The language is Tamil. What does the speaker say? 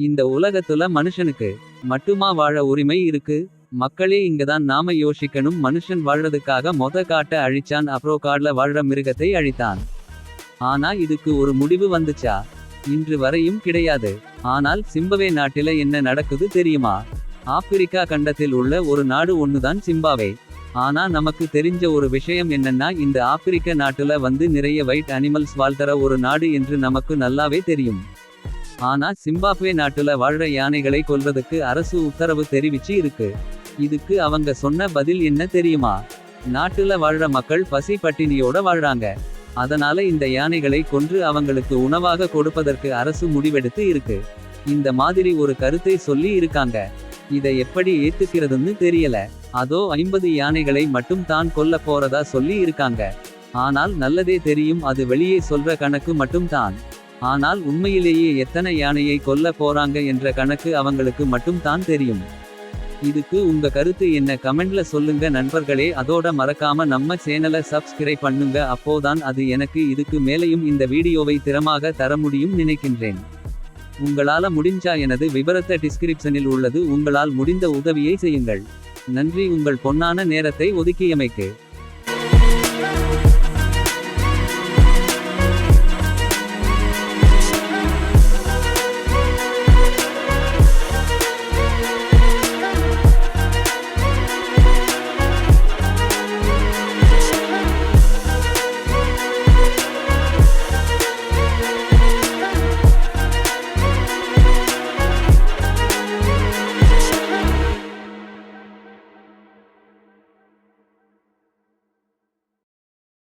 இந்த உலகத்துல மனுஷனுக்கு மட்டுமா வாழ உரிமை இருக்கு? மக்களே இங்கதான் நாம யோசிக்கணும். மனுஷன் வாழ்றதுக்காக மொத காட்ட அழிச்சான். அப்ரோ காட்ல வாழ்ற மிருகத்தை அழித்தான். ஆனா இதுக்கு ஒரு முடிவு வந்துச்சா? இன்று வரையும் கிடையாது. ஆனால் சிம்பவே நாட்டில என்ன நடக்குது தெரியுமா? ஆப்பிரிக்கா கண்டத்தில் உள்ள ஒரு நாடு ஒண்ணுதான் சிம்பாவே. ஆனா நமக்கு தெரிஞ்ச ஒரு விஷயம் என்னன்னா இந்த ஆப்பிரிக்க நாட்டுல வந்து நிறைய வைட் அனிமல்ஸ் வாழ்த்தர ஒரு நாடு என்று நமக்கு நல்லாவே தெரியும். ஆனா சிம்பாப்வே நாட்டுல வாழ்ற யானைகளை கொல்றதுக்கு அரசு உத்தரவு தெரிவிச்சு இருக்கு. இதுக்கு அவங்க சொன்ன பதில் என்ன தெரியுமா? நாட்டுல வாழ்ற மக்கள் பசி பட்டினியோட வாழ்றாங்க. அதனால இந்த யானைகளை கொன்று அவங்களுக்கு உணவாக கொடுப்பதற்கு அரசு முடிவெடுத்து இருக்கு. இந்த மாதிரி ஒரு கருத்தை சொல்லி இருக்காங்க. இதை எப்படி ஏத்துக்கிறதுன்னு தெரியல. அதோ ஐம்பது யானைகளை மட்டும் தான் கொல்ல போறதா சொல்லி இருக்காங்க. ஆனால் நல்லதே தெரியும் அது வெளியே சொல்ற கணக்கு மட்டும் தான். ஆனால் உண்மையிலேயே எத்தனை யானையை கொல்ல போறாங்க என்ற கணக்கு அவங்களுக்கு மட்டும் தான் தெரியும். இதுக்கு உங்க கருத்து என்ன? கமெண்ட்ல சொல்லுங்க நண்பர்களே. அதோட மறக்காம நம்ம சேனலை சப்ஸ்கிரைப் பண்ணுங்க. அப்போதான் அது எனக்கு இதுக்கு மேலையும் இந்த வீடியோவை திறமாக தர முடியும் நினைக்கின்றேன். உங்களால முடிஞ்சா எனது விபரத்த டிஸ்கிரிப்ஷனில் உள்ளது. உங்களால் முடிந்த உதவியை செய்யுங்கள். நன்றி. உங்கள் பொன்னான நேரத்தை ஒதுக்கியமைக்கு.